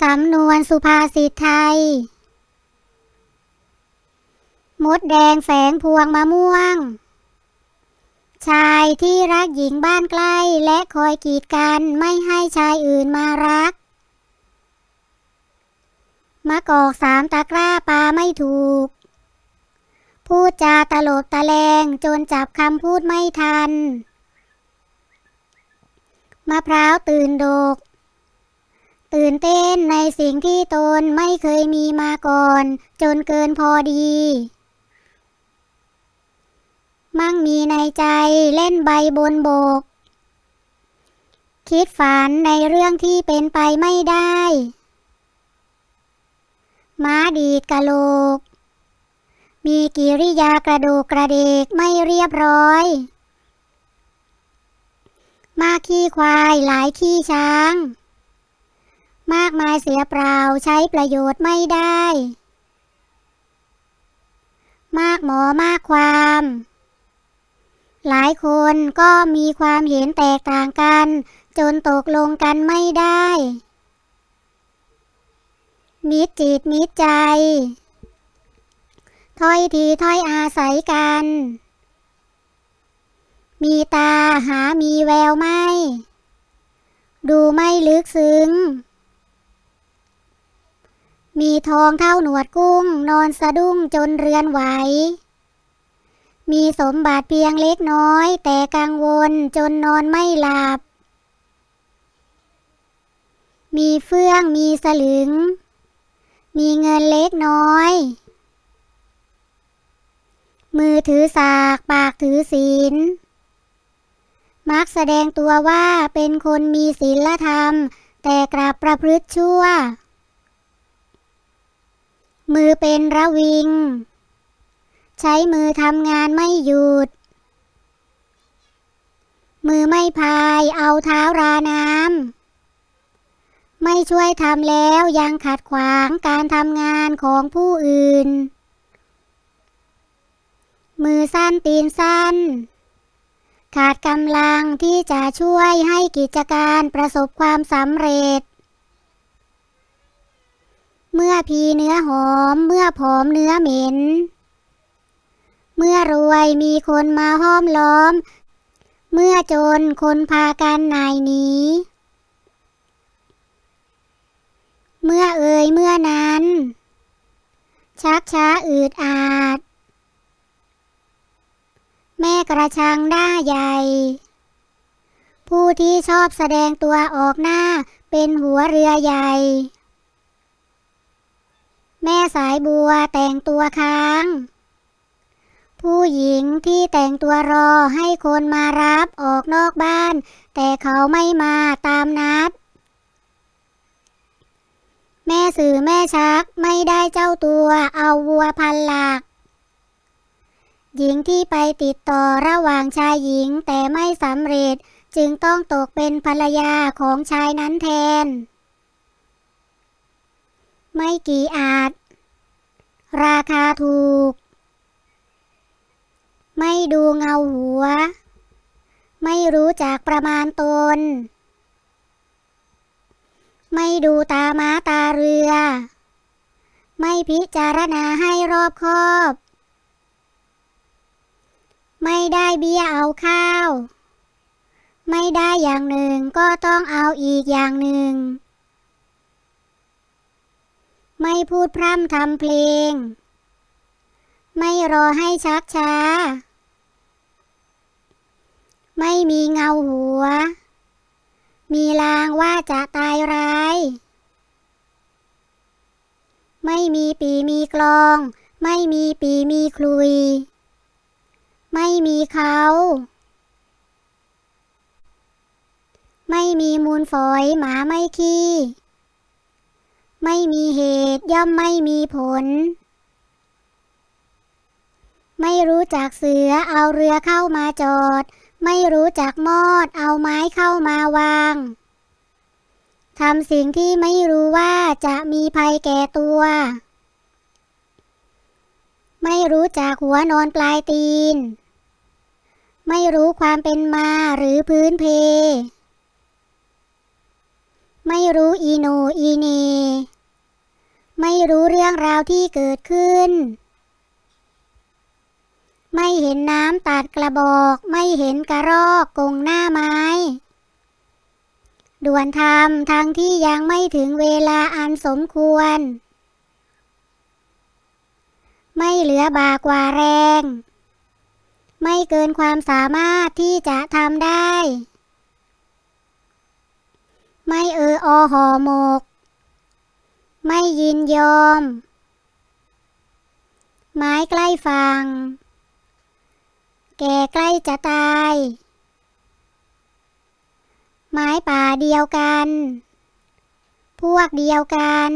สำนวนสุภาษิตไทย มดแดงแฝงพวงมะม่วง ชายที่รักหญิงบ้านใกล้และคอยกีดกันไม่ให้ชายอื่นมารัก มะกอกสามตะกร้าปลาไม่ถูก พูดจาตลบตะแลงจนจับคำพูดไม่ทัน มะพร้าวตื่นโดก ตื่นเต้นในสิ่งที่ตนไม่เคยมีมาก่อน จนเกินพอดี มั่งมีในใจเล่นใบบนโบก คิดฝันในเรื่องที่เป็นไปไม่ได้ ม้าดีดกะโหลก มีกิริยากระดูกกระเดกไม่เรียบร้อย มาขี้ควายหลายขี้ช้าง มากมายเสียเปล่าใช้ประโยชน์ไม่ได้ มากหมอมากความ หลายคนก็มีความเห็นแตกต่างกัน จนตกลงกันไม่ได้ มิจิตมิใจ ถ้อยทีถ้อยอาศัยกัน มีตาหามีแววไม่ดูไม่ลึกซึ้ง มีทองเท่าหนวดกุ้ง นอนสะดุ้งจนเรือนไหว มีสมบัติเพียงเล็กน้อย แต่กังวลจนนอนไม่หลับ มีเฟื่องมีสลึง มีเงินเล็กน้อย มือถือสากปากถือศีล มักแสดงตัวว่าเป็นคนมีศีลธรรม แต่กลับประพฤติชั่ว มือเป็นระวิง ใช้มือทำงานไม่หยุด มือไม่พายเอาเท้าราน้ำ ไม่ช่วยทำแล้วยังขัดขวางการทำงานของผู้อื่น มือสั้นตีนสั้น ขาดกำลังที่จะช่วยให้กิจการประสบความสำเร็จ เมื่อพีเนื้อหอม เมื่อผอมเนื้อเหม็น เมื่อรวยมีคนมาห้อมล้อม เมื่อจนคนพากันนายหนีเมื่อเอ่ยเมื่อนั้น ชักช้าอืดอาด แม่กระชังหน้าใหญ่ ผู้ที่ชอบแสดงตัวออกหน้าเป็นหัวเรือใหญ่ แม่สายบัวแต่งตัวค้าง ผู้หญิงที่แต่งตัวรอให้คนมารับออกนอกบ้าน แต่เขาไม่มาตามนัด แม่สื่อแม่ชักไม่ได้เจ้าตัวเอาวัวพันหลัก หญิงที่ไปติดต่อระหว่างชายหญิงแต่ไม่สำเร็จจึงต้องตกเป็นภรรยาของชายนั้นแทน ไม่กี่อาจ ราคาถูก ไม่ดูเงาหัว ไม่รู้จักประมาณตน ไม่ดูตาม้าตาเรือ ไม่พิจารณาให้รอบคอบ ไม่ได้เบี้ยเอาข้าว ไม่ได้อย่างหนึ่งก็ต้องเอาอีกอย่างหนึ่ง ไม่พูดพร่ำทำเพลง ไม่รอให้ชักช้า ไม่มีเงาหัว มีลางว่าจะตายร้าย ไม่มีปีมีกลอง ไม่มีปีมีคลุย ไม่มีเขา ไม่มีมูลฝอยหมาไม่ขี้ ไม่มีเหตุย่อมไม่มีผล ไม่รู้จักเสือเอาเรือเข้ามาจอด ไม่รู้จักมอดเอาไม้เข้ามาวางทำสิ่งที่ไม่รู้ว่าจะมีภัยแก่ตัว ไม่รู้จักหัวนอนปลายตีน ไม่รู้ความเป็นมาหรือพื้นเพ ไม่รู้อีโนอีเน ไม่รู้เรื่องราวที่เกิดขึ้น ไม่เห็นน้ำตัดกระบอก ไม่เห็นกระรอกกงหน้าไม้ ด่วนทำทั้งที่ยังไม่ถึงเวลาอันสมควร ไม่เหลือบากว่าแรง ไม่เกินความสามารถที่จะทำได้ ไม่เอออห่อหมก ไม่ยินยอม ไม้ใกล้ฟังแก่ใกล้จะตาย ไม้ป่าเดียวกัน พวกเดียวกัน